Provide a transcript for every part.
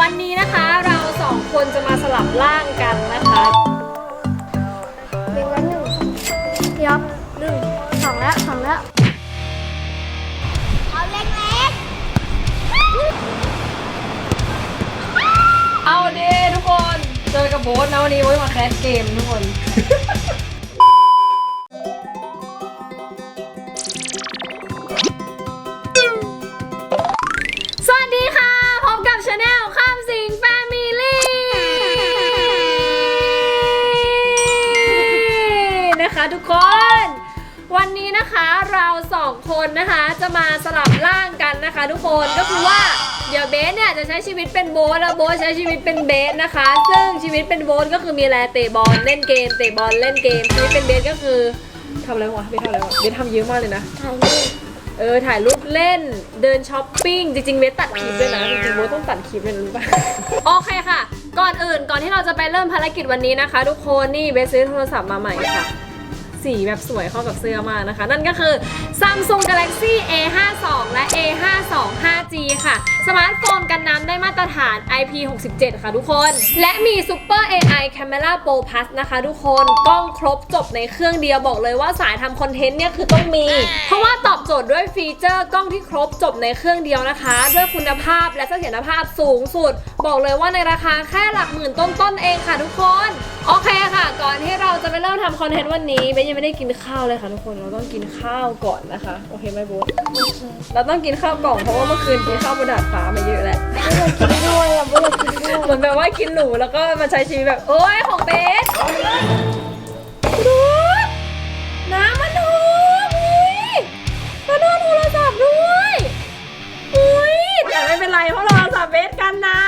วันนี้นะคะเราสองคนจะมาสลับร่างกันนะคะเรียงละหนึ่งยับหนึ่งสองแล้วสองแล้วเอาเล็กเอาเด้ทุกคน เจอกับโบ๊ทนะวันนี้โบ๊ทมาแคสเกมทุกคน ทุกคน วันนี้นะคะเราสองคนนะคะจะมาสลับร่างกันนะคะ ทุกคนก็คือว่าเดี๋ยวเบสเนี่ยจะใช้ชีวิตเป็นโบ๊ทแล้วโบ๊ทใช้ชีวิตเป็นเบสนะคะ ซึ่งชีวิตเป็นโบ๊ทก็คือมีอะไรเตะบอลเล่นเกมเตะบอลเล่นเกมชีวิตเป็นเบสก็คือทำอะไรวะเบสทำอะไรวะเบสทำเยอะมากเลยนะๆถ่ายรูปเออถ่ายรูปเล่นเดินช้อปปิ้งจริงๆเบสตัดคลิปด้วยนะจริงๆโบทต้องตัดคลิปเลยนะรู้ปะโอเคค่ะ ก่อนอื่นก่อนที่เราจะไปเริ่มภารกิจวันนี้นะคะ ทุกคนนี่เบสซื้อโทรศัพท์มาใหม่ค่ะ สีแบบสวยเข้ากับเสื้อมากนะคะ นั่นก็คือ Samsung Galaxy A52 และ A52 5G ค่ะ สมาร์ทโฟนกันน้ำได้มาตรฐาน IP67 ค่ะทุกคน และมี Super AI Camera Pro Plus นะคะทุกคน กล้องครบจบในเครื่องเดียวบอกเลยว่าสายทำคอนเทนต์เนี่ยคือต้องมี เพราะว่าตอบโจทย์ด้วยฟีเจอร์กล้องที่ครบจบในเครื่องเดียวนะคะ ด้วยคุณภาพและเสถียรภาพสูงสุด บอกเลยว่าในราคาแค่หลักหมื่นต้นๆเองค่ะทุกคน โอเคค่ะ จะไปเริ่มทำคอนเทนต์วันนี้เบนยังไม่ได้กินข้าวเลยค่ะทุกคนเราต้องกินข้าวก่อนนะคะ โอเคไหมโบ๊ทเราต้องกินข้าวกล่องเพราะว่าเมื่อคืนกินข้าวบนดาดฟ้ามาเยอะแล้วไม่อยากกินด้วยอะไม่อยากกินด้วยเหมือนแบบว่ากินหรูแล้วก็มาใช้ชีวิตแบบโอ๊ยของเบสดูน้ำมันหอมอุ้ยมาดูโทรศัพท์ด้วยอุ้ยแต่ไม่เป็นไรเพราะเราโทรศัพท์เบสกันนะ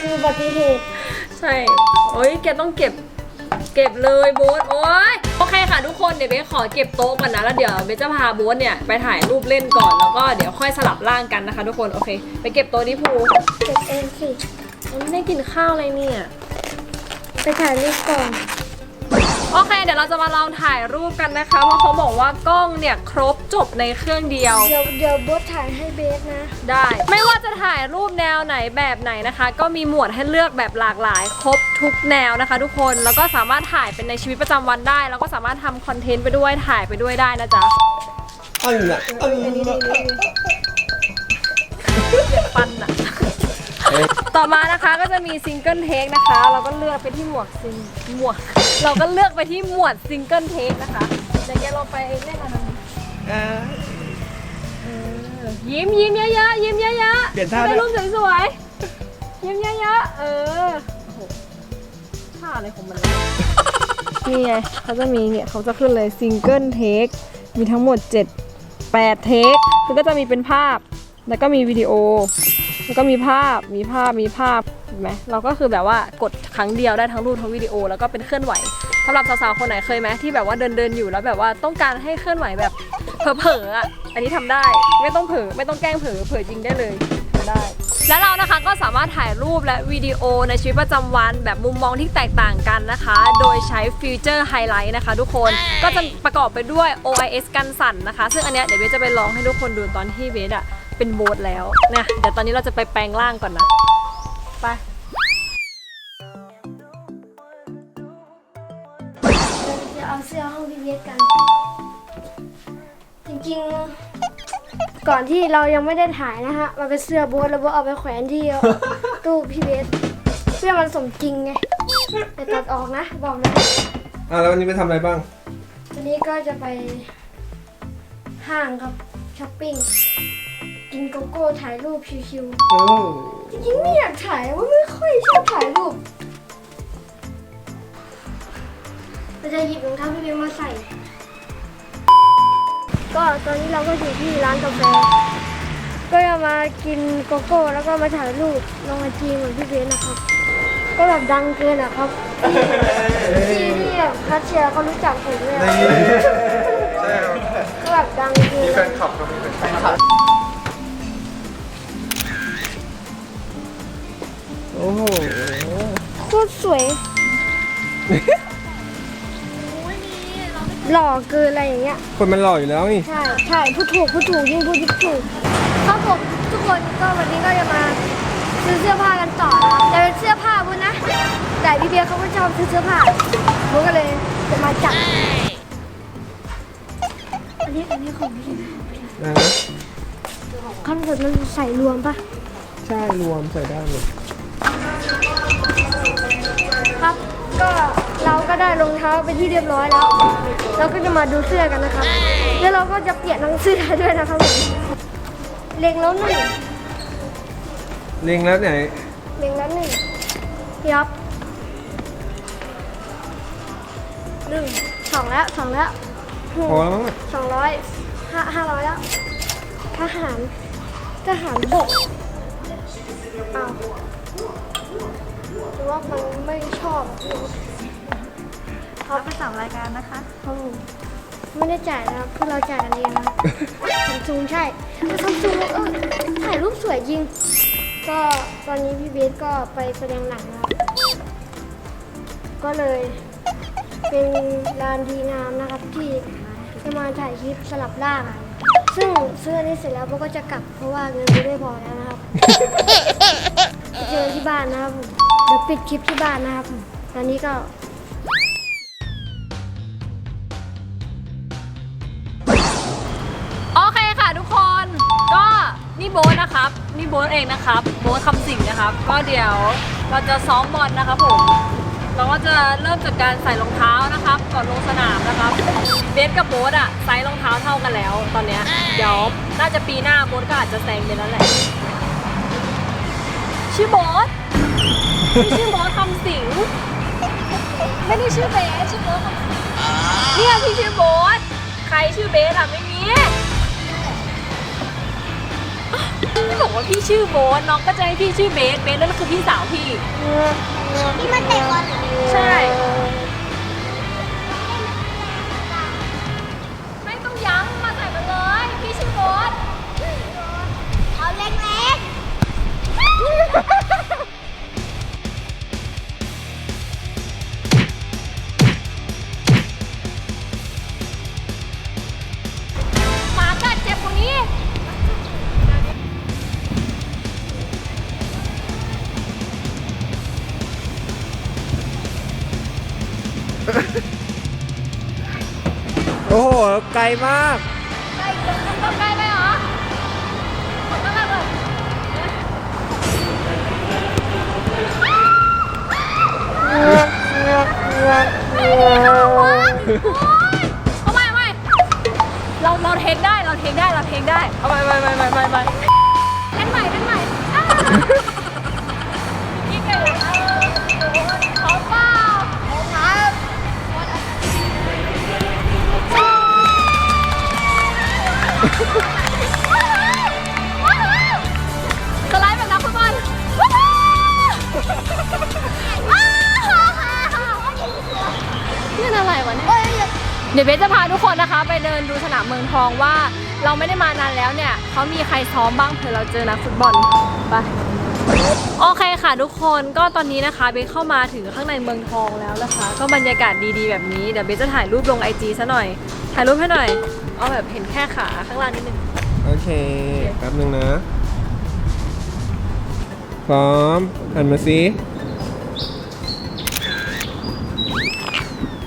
คืออุบัติเหตุใช่โอ้ยแกต้องเก็บ เก็บเลยโบ๊ทโอ้ยโอเคค่ะทุกคนเดี๋ยวเบสขอเก็บโต๊ะก่อนนะแล้วเดี๋ยวเบสจะพาโบ๊ทเนี่ยไปถ่ายรูปเล่นก่อนแล้วก็เดี๋ยวค่อยสลับร่างกันนะคะ ทุกคนโอเค ไปเก็บโต๊ะดิภูเก็บเองสิยังไม่ได้กินข้าวเลยเนี่ย ไปถ่ายรูปก่อน โอเค เดี๋ยวเราจะมาลองถ่ายรูปกันนะคะ เพราะเขาบอกว่ากล้องเนี่ยครบจบในเครื่องเดียว เดี๋ยวเดี๋ยวโบทถ่ายให้เบสนะ ได้ ไม่ว่าจะถ่ายรูปแนวไหนแบบไหนนะคะ ก็มีหมวดให้เลือกแบบหลากหลาย ครบทุกแนวนะคะ ทุกคนแล้วก็สามารถถ่ายเป็นในชีวิตประจำวันได้ แล้วก็สามารถทำคอนเทนต์ไปด้วยถ่ายไปด้วยได้นะจ๊ะอันน่ะอันน่ะปันอะ ต่อมานะคะก็จะมีซิงเกิลเทคนะคะ เราก็เลือกไปที่หมวดซิงหมวดเราก็เลือกไปที่หมวดซิงเกิลเทคนะคะเดี๋ยวแกลองไปเล่นอะไรอ่ายิ้มยิ้มเยอะๆยิ้มเยอะๆเปลี่ยนท่าด้วย ได้รูปสวยๆยิ้มเยอะๆเออโอ้โหท่าอะไรของมันเนี่ยนี่ไงเขาจะมีเนี่ยเขาจะขึ้นเลยซิงเกิลเทคมีทั้งหมด 7 8 เทคคือก็จะมีเป็นภาพ แล้วก็มีวิดีโอ ก็มีภาพมีภาพมีภาพเห็นไหมเราก็คือแบบว่ากดครั้งเดียวได้ทั้งรูปทั้งวิดีโอ แล้วก็เป็นเคลื่อนไหวสำหรับสาวๆคนไหนเคยไหมที่แบบว่าเดินเดินๆอยู่แล้วแบบว่าต้องการให้เคลื่อนไหวแบบเผลอๆอะอันนี้ทำได้ไม่ต้องเผลอไม่ต้องแกล้งเผลอเผลอจริงได้เลยทำได้และเรานะคะก็สามารถถ่ายรูปและวิดีโอในชีวิตประจำวันแบบมุมมองที่แตกต่างกันนะคะ โดยใช้ฟิวเจอร์ไฮไลท์นะคะทุกคนก็จะประกอบไปด้วย OIS กันสั่นนะคะ ซึ่งอันเนี้ยเดี๋ยวเบสจะไปลองให้ทุกคนดูตอนที่เบสอะ เป็นโบสแล้วเนี่ยเดี๋ยวตอนนี้เราจะไปแปลงร่างก่อนนะ ไปเราจะเอาเสื้อห้องพี่เบสกัน จริงๆ ก่อนที่เรายังไม่ได้ถ่ายนะฮะมันเป็นเสื้อโบทแล้วโบทเอาไปแขวนที่ ตู้พี่เบสเพื่อมันสมจริงไงแต่ตัดออกนะ บอกนะอ่าแล้ววันนี้ไปทำอะไรบ้าง วันนี้ก็จะไปห้างครับช้อปปิ้งกิ นโกโก้ถ่ายรูปชิวโอ้ๆจริงๆไม่อยากถ่ายว่าไม่ค่อยชอบถ่ายรูปเราจะหยิบรองเท้าพี่เบลมาใส่ ก็ตอนนี้เราก็อยู่ที่ร้านกาแฟ ก็จะมากินโกโก้แล้วก็มาถ่ายรูปลงไอจีเหมือนพี่เบสนะครับ ก็แบบดังเกินอะครับที่ที่แบบคัชเชียร์เขารู้จักผมเลยอะ ใช่ครับก็แบบดังเกิน มีแฟนคลับครับมีแฟนคลับ อ้โหโคตรสวย หล่อเกินอะไรอย่างเงี้ย คนมันหล่ออยู่แล้วนี่ ใช่ใช่พูดถูกพูดถูกยิ่งพูดยิ่งถูกครับผมทุกคนก็วันนี้ก็จะมาซื้อญ่พี่เบียร์เขาก็ชอบซื้อเสื้อผ้าผมก็เลยจะมาจับอันนี้อันนี้ของพี่นะคอนเสิร์ตมันใส่รวมปะใช่รวมใส่ได้หมด ก็เราก็ได้รองเท้าเป็นที่เรียบร้อยแล้ว เราก็จะมาดูเสื้อกันนะครับแล้วเราก็จะเปลี่ยนทั้งเสื้อด้วยนะครับผมเล็งแล้วหนึ่งเล็งแล้วไหนเล็งแล้วหนึ่งพี่ครับหนึ่งสองแล้วสองแล้วพอแล้วมั้งอะสองร้อยห้าห้าร้อยแล้วทหารทหารบกอ้า วหรือว่ามันไม่ชอบเขาไปสามรายการนะคะเขาไม่ได้จ่ายนะครับพวกเราจ่ายกันเองนะซัมซุงใช่ซัมซุงเออถ่ายรูปสวยจริง ก็ตอนนี้พี่เบสก็ไปแสดงหนังนะครับ ก็เลยเป็นลานดีงามนะครับที่จะมาถ่ายคลิปสลับร่างอะซึ่งซื้อนี้เสร็จแล้วโบก็จะกลับเพราะว่าเงินไม่ได้พอแล้วนะครับ เจอที่บ้านนะครับผมเดี๋ยวปิดคลิปที่บ้านนะครับผมตอนนี้ก็โอเคค่ะทุกคน ก็นี่โบ๊ทนะครับ นี่โบ๊ทเองนะครับ โบ๊ทคำสิงนะครับ ก็เดี๋ยวเราจะซ้อมบอลนะครับผม เราก็จะเริ่มจากการใส่รองเท้านะครับ ก่อนลงสนามนะครับ เบสกับโบ๊ทอะไซส์รองเท้าเท่ากันแล้ว ตอนเนี้ย เดี๋ยวน่าจะปีหน้าโบ๊ทก็อาจจะแซงเบสแล้วแหละ ชื่อโบ๊ทไม่ชื่อโบ๊ทคำสิงไม่ได้ชื่อเบสชื่อโบ๊ทคำสิงเนี่ยพี่ชื่อโบ๊ทใครชื่อเบสอะไม่มีพี่บอกว่าพี่ชื่อโบ๊ทน้องก็จะให้พี่ชื่อเบสเบสนั่นคือพี่สาวพี่ที่มันเตะบอลใช่ โอ้โห ไกลมากใกล้ต้องใกล้ไหมเหรอต้องใกล้เลยเอาใหม่เอาใหม่เราเราเทคได้เราเทคได้เราเทคได้เอาใหม่ใหม่ใหม่ใหม่ใหม่ใหม่เล่นใหม่เล่นใหม่อ้าวยิงเลยเออ สไลด์แบบนักฟุตบอลว้าวนี่มันอะไรวะเนี่ย เดี๋ยวเบสจะพาทุกคนนะคะ ไปเดินดูสนามเมืองทองว่า เราไม่ได้มานานแล้วเนี่ยเขามีใครซ้อมบ้างเผื่อเราเจอนักฟุตบอลไปโอเคค่ะทุกคนก็ตอนนี้นะคะเบสเข้ามาถึงข้างในเมืองทองแล้วนะคะ ก็บรรยากาศดีๆแบบนี้เดี๋ยวเบสจะถ่ายรูปลงไอจีซะหน่อยถ่ายรูปให้หน่อย เอาแบบเห็นแค่ขาข้างล่างนิดนึง โอเค แป๊บนึงนะ พร้อมหันมาสิ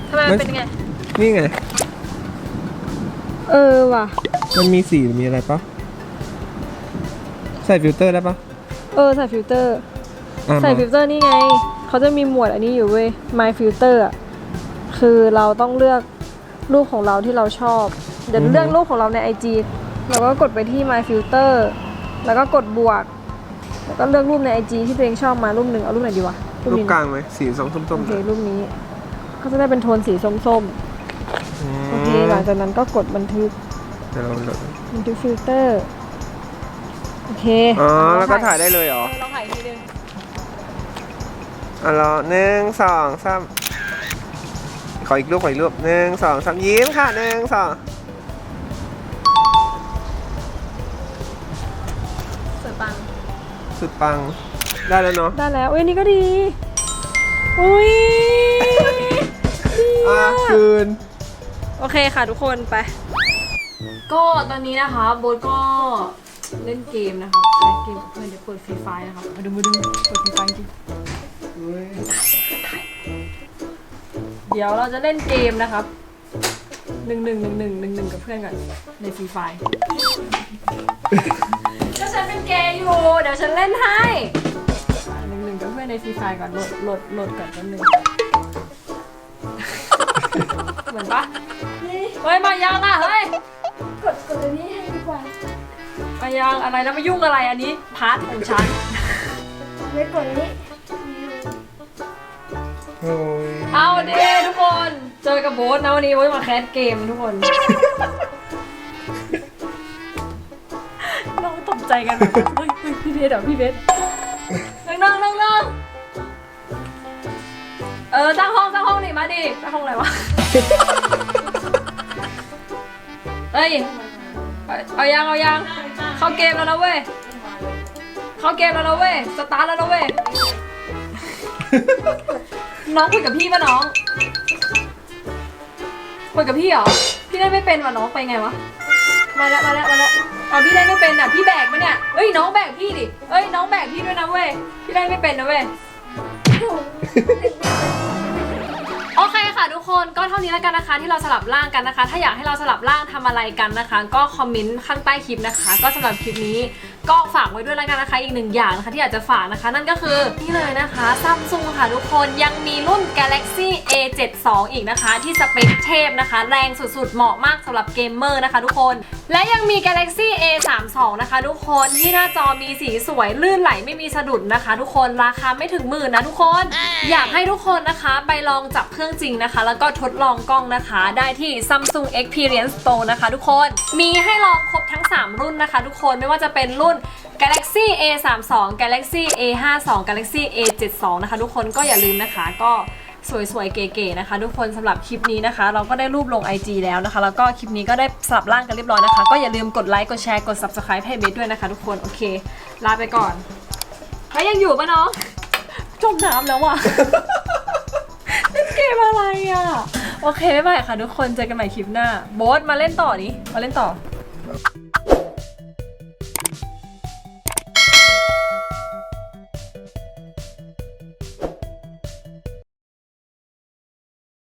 ทำไมมันเป็นไง นี่ไง เออว่ะ มันมีสีหรือมีอะไรปะใส่ฟิลเตอร์ได้ปะเออใส่ฟิลเตอร์ อะใส่มาฟิลเตอร์นี่ไง เขาจะมีหมวดอันนี้อยู่เว้ย My Filter อะคือเราต้องเลือกรูปของเราที่เราชอบ เดี๋ยวเลือกรูปของเราใน IG แล้วก็กดไปที่ My Filter แล้วก็กดบวก แล้วก็เลือกรูปใน IG ที่ตัวเองชอบมารูปหนึ่งเอารูปไหนดีวะรูปนี้กลางไหมสีส้มส้มโอเคๆรูปนี้ ก็จะได้เป็นโทนสีส้มอืๆมโอเคหลังจากนั้นก็กดบันทึกเดี๋ยวเราโหลดบันทึกฟิลเตอร์โอเคอ๋อแล้วก็ถ่ายได้เลยเหรอเออลองถ่ายอีกทีหนึงอะรอหนึ่งสองสามขออีกรูปขออีกรูปหนึ่งสองสามยิ้มค่ะหนึ่งสอง สุดปัง ได้แล้วเนาะ ได้แล้วเอ้ยอันนี่ก็ดี อุ้ยดีอะอะคืน โอเคค่ะทุกคนไป ก็ตอนนี้นะคะโบ๊ทก็เล่นเกมนะคะเล่นเกมกับเพื่อนเดี๋ยวเปิดฟรีไฟนะคะมาดูมาดูเปิดฟรีไฟจริงเดี๋ยวเราจะเล่นเกมนะครับหนึ่งหนึ่งหนึ่งหนึ่งหนึ่งหนึ่งกับเพื่อนก่อนในฟรีไฟก็ฉันเป็นเกย์อยู่ เดี๋ยวฉันเล่นให้หนึ่งหนึ่งกับเพื่อนในฟรีไฟก่อนโหลดโหลดโหลดก่อนแป๊บนึงเหมือนปะเฮ้ยมายังอะเฮ้ยกดกดตัวนี้ให้ดีกว่ามายังอะไรนะมายุ่งอะไรอันนี้พาร์ทของฉันเว้กดนี้โอ้ยเอาดิทุกคน เจอกับโบ๊ทนะวันนี้โบ๊ทมาแคสเกมทุกคน ใจกันแบบเฮ้ยเฮ้ยพี่เพชรเหรอพี่เพชรนั่งนั่งนั่งนั่งเออตั้งห้องตั้งห้องดิมาดิตั้งห้องอะไรวะ เฮ้ยเอาเอายังเอายังเข้าเกมแล้วนะเว้ยเข้าเกมแล้วนะเว้ยสตาร์ทแล้วนะเว้ยน้องคุยกับพี่ปะน้องคุยกับพี่เหรอพี่เล่นไม่เป็นวะน้องไปไงวะมาแล้วมาแล้วมาแล้ว อ๋อพี่เล่นไม่เป็นอะพี่แบกมาเนี่ยเอ้ยน้องแบกพี่ดิเอ้ยน้องแบกพี่ด้วยนะเว้ยพี่เล่นไม่เป็นนะเว้ยโอเคค่ะทุกคนก็เท่านี้แล้วกันนะคะ ที่เราสลับร่างกันนะคะ ถ้าอยากให้เราสลับร่างทำอะไรกันนะคะ ก็คอมเมนต์ข้างใต้คลิปนะคะ ก็สำหรับคลิปนี้ ก็ฝากไว้ด้วยแล้วกันนะคะ อีกหนึ่งอย่างนะคะที่อยากจะฝากนะคะ นั่นก็คือนี่เลยนะคะซัมซุงค่ะทุกคนยังมีรุ่น Galaxy A72 อีกนะคะ ที่สเปคเทพนะคะ แรงสุดๆ เหมาะมากสำหรับเกมเมอร์นะคะทุกคน และยังมี Galaxy A32 นะคะทุกคนที่หน้าจอมีสีสวยลื่นไหลไม่มีสะดุดนะคะ ทุกคนราคาไม่ถึงหมื่นนะทุกคน อยากให้ทุกคนนะคะไปลองจับเครื่องจริงนะคะ แล้วก็ทดลองกล้องนะคะ ได้ที่ Samsung Experience Store นะคะ ทุกคน มีให้ลองครบทั้ง 3 รุ่นนะคะ ทุกคนไม่ว่าจะเป็นรุ่น Galaxy A32 Galaxy A52 Galaxy A72 นะคะทุกคนก็อย่าลืมนะคะก็สวยๆ เก๋ๆนะคะ ทุกคนสำหรับคลิปนี้นะคะ เราก็ได้รูปลง IG แล้วนะคะ แล้วก็คลิปนี้ก็ได้สลับร่างกันเรียบร้อยนะคะ ก็อย่าลืมกดไลค์กดแชร์กด Subscribe ให้เบสด้วยนะคะ ทุกคนโอเค ลาไปก่อนแล้วยังอยู่ปะน้องจมน้ำแล้วว่ะเล่นเกมอะไรอะ โอเคบ๊ายบายค่ะทุกคนเจอกันใหม่คลิปหน้า โบ๊ทมาเล่นต่อดิมาเล่นต่อ